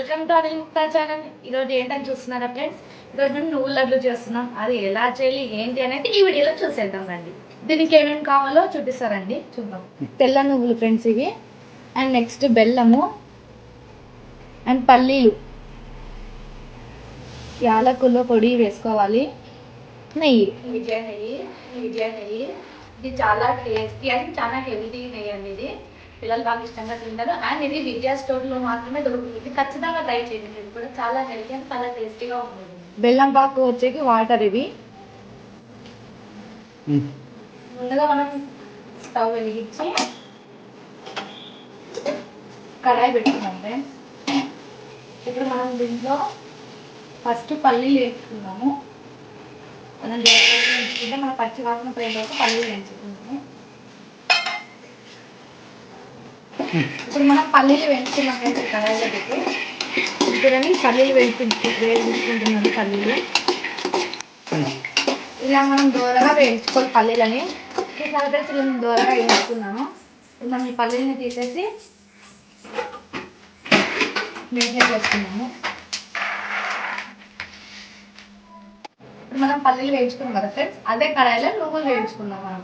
Welcome to Anitha channel ఈరోజు ఏంటని చూస్తున్నారా ఫ్రెండ్స్? ఈరోజు మేము నువ్వుల లడ్లు చేస్తున్నాం. అది ఎలా చేయాలి ఏంటి అనేది ఈ వీడియోలో చూసేద్దాం రండి. దీనికి ఏమేమి కావాలో చూపిస్తారండి. చూద్దాం. తెల్ల నువ్వులు ఫ్రెండ్స్ ఇవి. అండ్ నెక్స్ట్ బెల్లము. అండ్ పల్లీలు. యాలకుల్లో పొడి వేసుకోవాలి. నెయ్యి. విజయ నెయ్యి విజయ నెయ్యి. ఇది చాలా టేస్టీ అండ్ చాలా హెల్తీ నెయ్యి అండి ఇది. పిల్లలు బాగా ఇష్టంగా తింటారు. అండ్ ఇది విద్యా స్టోర్లో మాత్రమే దొరుకుతుంది. ఖచ్చితంగా ట్రై చేయండి. ఇది కూడా చాలా హెల్తీ అండ్ చాలా టేస్టీగా ఉంటుంది. బెల్లం పాకు వచ్చేకి వాటర్ ఇవి ముందుగా మనం స్టవ్ వెలిగించి కడాయి ఫ్రెండ్స్ ఇప్పుడు మనం దీంట్లో ఫస్ట్ పల్లీలు వేసుకున్నాము మనం వేసుకుంటే మన పచ్చి వాసన పోయే వరకు పల్లీలు వేయించుకుంటాము ఇప్పుడు మనం పల్లీలు వేయించుకున్నాం ఫ్రెండ్స్ ఈ పెట్టి ఇప్పుడు పల్లీలు వేయించు వేయించుకుంటున్నాను పల్లీలు. ఇలా మనం దూరగా వేయించుకోవాలి పల్లీలని. తర్వాత ఫ్రెండ్స్ ఇలా దూరగా వేయించుకున్నాము మనం ఈ పల్లీలని తీసేసి వేడి చేసుకున్నాము ఇప్పుడు మనం పల్లీలు వేయించుకున్నాం కదా ఫ్రెండ్స్ అదే కడాయిలో నువ్వులు వేయించుకున్నాం మనం.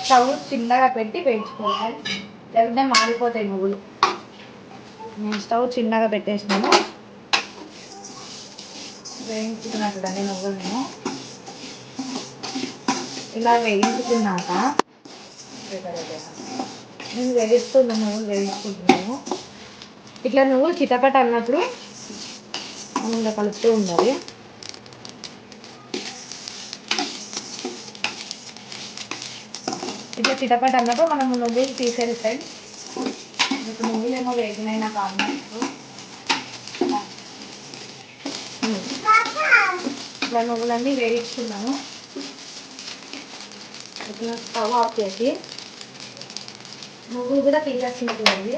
స్టవ్ చిన్నగా పెట్టి వేయించుకోవాలి లేకుంటే మాడిపోతాయి నువ్వులు. నేను స్టవ్ చిన్నగా పెట్టేసినాను. వేయించుకున్నాను చూడండి నువ్వులు నేను ఇలా వేయించుకున్నాక నేను వేయిస్తున్నా నువ్వులు వేయించుకుంటున్నాను. ఇట్లా నువ్వులు చిటపట అన్నప్పుడు మనం ఇలా కలుపుతూ ఉండాలి. ఇట్లా చిటపట అన్నప్పుడు మనం నువ్వులు తీసేది ఫ్రెండ్స్ ఇప్పుడు నువ్వులు ఏమో వేగినైనా కాదు ఇట్లా నువ్వులన్నీ వేయించుకున్నాము ఇట్లా స్టవ్ ఆఫ్ చేసి నువ్వులు కూడా తీసేసుకుంటుంది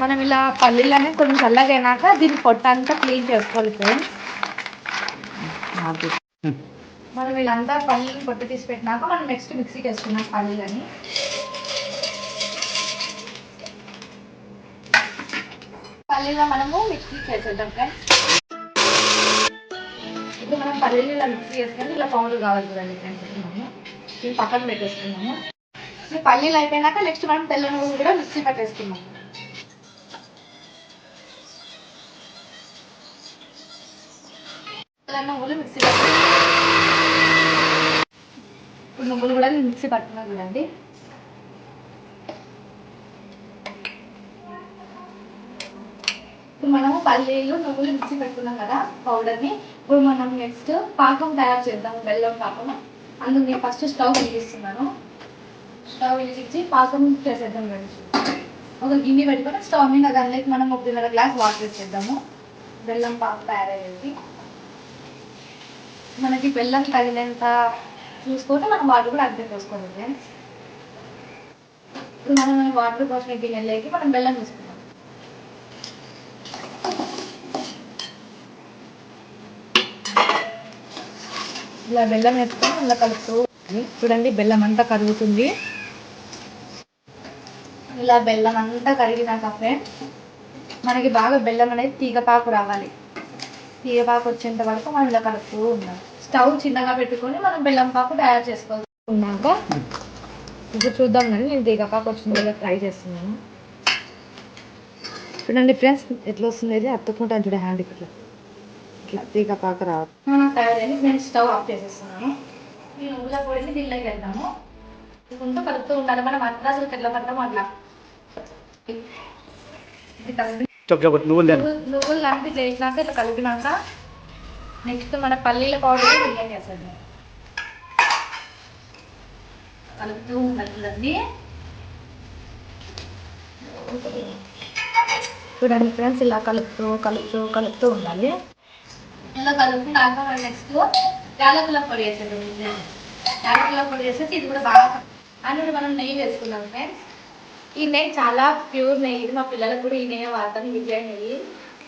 మనం ఇలా పల్లీలని కొంచెం చల్లగా అయినాక దీని పొట్ట అంతా క్లీన్ చేసుకోవాలి ఫ్రెండ్స్ మనం వీళ్ళంతా పల్లీలను పొట్టు తీసి పెట్టినాక మనం నెక్స్ట్ మిక్సీకి వేసుకున్నాం పల్లీలని. పల్లీలో మనము మిక్సీకి వేసేద్దాం ఫ్రెండ్స్ ఇప్పుడు మనం పల్లీలు ఇలా మిక్సీ చేసుకొని ఇలా పౌడర్ కావాలి చూడండి ఫ్రెండ్స్ పక్కన పెట్టేసుకున్నాము పల్లీలు అయిపోయినాక నెక్స్ట్ మనం తెల్ల నువ్వులు కూడా మిక్సీ పట్టేసుకున్నాం తెల్ల నువ్వులు మిక్సీ పట్టు ఇప్పుడు నువ్వులు కూడా మిక్సీ పట్టుకున్నాను చూడండి. ఇప్పుడు మనము పల్లీలు నువ్వులు మిక్సీ పెట్టుకున్నాం కదా పౌడర్ని. ఇప్పుడు మనం నెక్స్ట్ పాకం తయారు చేద్దాం బెల్లం పాకం. అందుకు నేను ఫస్ట్ స్టవ్ వెలిగిస్తున్నాను. స్టవ్ వేసి పాకం చేసేద్దాం ఫ్రెండ్స్ ఒక గిన్నె పెట్టుకొని స్టవ్ మీద దానిలోకి మనం ఒకటిన్నర గ్లాస్ వాటర్ వేసేద్దాము. బెల్లం పాకం తయారయ్యేది మనకి బెల్లం తగినంత చూసుకుంటే మనం వాటర్ కూడా అర్థం చేసుకోవాలి ఫ్రెండ్స్ ఇప్పుడు మనం వాటర్ పోసిన గిన్నెలోకి మనం బెల్లం తీసుకుందాం. ఇలా బెల్లం వేసుకొని ఇలా కలుపుతూ చూడండి బెల్లం అంతా కరుగుతుంది. ఇలా బెల్లం అంతా కరిగినాక ఫ్రెండ్ మనకి బాగా బెల్లం అనేది తీగపాకు రావాలి. తీగపాకు వచ్చేంత వరకు మనం ఇలా కలుపుతూ ఉండాలి. స్టవ్ చిన్నగా పెట్టుకొని మనం బెల్లం పాకు తయారు చేసుకోవాలన్నాక ఇప్పుడు చూద్దాం కానీ నేను తీగపాకు వచ్చిందో ట్రై చేస్తున్నాను. చూడండి ఫ్రెండ్స్ ఎట్లా వస్తుంది ఇది? అత్తుకుంటాను చూడ హ్యాండ్ ఇట్లా. ఇట్లా తీగపాకు రావాలి తయారైంది నేను స్టవ్ ఆఫ్ చేసేస్తున్నాను. ఈ నువ్వుల పొడిని దీనిలోకి వెళ్దాము ముందు కలుపుతూ ఉండాలి. మనం అట్లా తెల్ల పడతాము అట్లా ఇది కలిపి చెప్పు చెప్పు నువ్వు లేను నువ్వులు నువ్వులు లాంటి చేసినాక ఇట్లా కలిపినాక నెక్స్ట్ మన పల్లీల పౌడర్ బిర్యానీ చేసేద్దాం. కలుపుతూ ఉండాలి చూడండి ఫ్రెండ్స్ ఇలా కలుపుతూ కలుపుతూ కలుపుతూ ఉండాలి. ఇలా కలుపుకున్నాక నెక్స్ట్ యాలకుల పొడి వేసేది యాలకుల పొడి వేసేసి ఇది కూడా బాగా అందులో మనం నెయ్యి వేసుకున్నాం ఫ్రెండ్స్ ఈ నెయ్యి చాలా ప్యూర్ నెయ్యి. ఇది మా పిల్లలకు కూడా ఈ నెయ్యి వాడతాను విజయ నెయ్యి.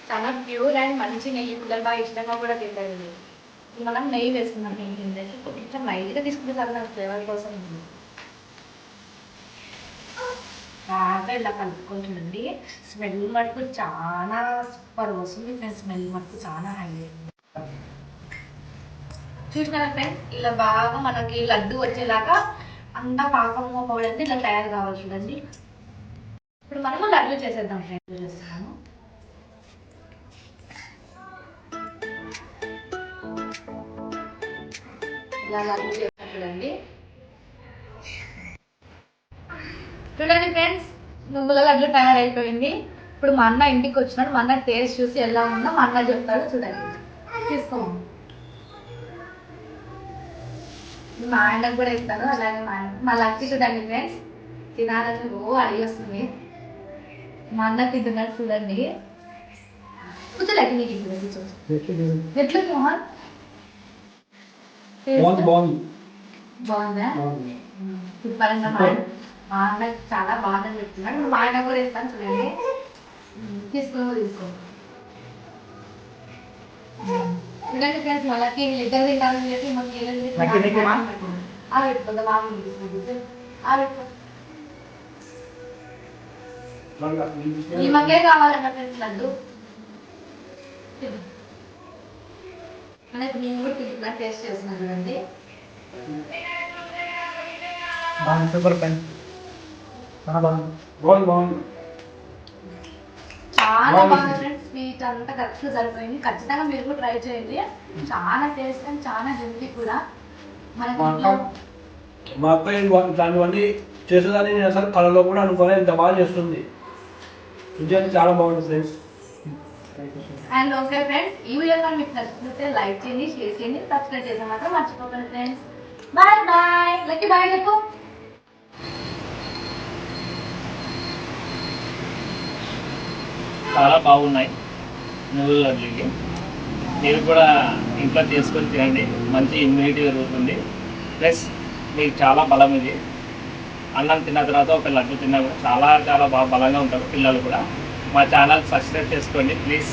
చాలా ప్యూర్ అండ్ మంచి నెయ్యి. పిల్లలు బాగా ఇష్టంగా కూడా తింటారు ఇది. మనం నెయ్యి వేసుకున్నాం నెయ్యి కింద కొంచెం లైట్గా తీసుకుంటే చాలా ఫ్లేవర్ కోసం బాగా ఇలా కలుపుకుంటుందండి స్మెల్ మటుకు చాలా సూపర్ వస్తుంది ఫ్రెండ్స్. స్మెల్ మటుకు చాలా హై చూసినారా ఫ్రెండ్స్ ఇలా బాగా మనకి లడ్డు వచ్చేలాగా అంతా పాకం పోవడానికి ఇలా తయారు కావాలి చూడండి ఇప్పుడు మనము లడ్డు చేసేద్దాం. ఫ్రెండ్ చేస్తున్నాము ఇలా లడ్డు చేస్తాం చూడండి. చూడండి ఫ్రెండ్స్ నువ్వుల లడ్డు తయారైపోయింది. ఇప్పుడు మా అన్న ఇంటికి వచ్చినాడు. మా అన్న టేస్ట్ చూసి ఎలా ఉందో మా అన్న చెప్తాడు చూడండి. తీసుకోము మా ఆయనకు కూడా ఇస్తాను అలాగే మా ఆయన మా లక్కి చూడండి ఫ్రెండ్స్. తినాలని ఓ అడిగి వస్తుంది. మా అన్న తింటున్నాడు చూడండి కూర్చోలేక నీకు ఇప్పుడు కూర్చో ఎట్లా మోహన్ బాగుంది బాగుంది బాగుందా బాగుంది సూపర్ అన్న మా ఆయన మా అన్న చాలా బాగా చెప్తున్నాడు ఇప్పుడు మా ఆయన కూడా ఇస్తాను చూడండి తీసుకో తీసుకో చూడండి ఫ్రెండ్స్ వాళ్ళకి ఇద్దరు తింటారని చెప్పి మనకి ఏదో నాకు ఎందుకు మా? ఆ పెట్టుకుందా మామూలు తీసుకుంటుంది ఆ పెట్టుకో ఈ మంగే కావాలన్న లడ్డు మనకి నేను కూడా టేస్ట్ చేస్తున్నాను చూడండి. బాగుంది సూపర్ పెన్ చాలా బాగుంది. బాగుంది బాగుంది. చాలా. బాగా ఫ్రెండ్స్ స్వీట్ అంతా కరెక్ట్ సరిపోయింది. ఖచ్చితంగా మీరు కూడా ట్రై చేయండి. చాలా టేస్ట్ అండ్ చాలా హెల్తీ కూడా. మనకి మా అక్క ఇవ- దానివన్నీ చేసేదాన్ని నేను అసలు కళలో కూడా అనుకోలే ఇంత బాగా చేస్తుంది. నిజానికి చాలా బాగుంది ఫ్రెండ్స్ అండ్ ఓకే ఫ్రెండ్స్ ఈ వీడియో కానీ మీకు నచ్చినట్లయితే లైక్ చేయండి షేర్ చేయండి సబ్స్క్రైబ్ చేసి మాత్రం మర్చిపోకండి friends bye bye lucky bye చెప్పు చాలా బాగున్నాయి నువ్వుల లడ్లూకి మీరు కూడా ఇంట్లో చేసుకొని తినండి. మంచి ఇమ్యూనిటీ పెరుగుతుంది ప్లస్ మీకు చాలా బలం ఇది అన్నం తిన్న తర్వాత ఒక లడ్డు తిన్న చాలా చాలా బాగా బలంగా ఉంటారు పిల్లలు కూడా. మా ఛానల్ సబ్స్క్రైబ్ చేసుకోండి ప్లీజ్.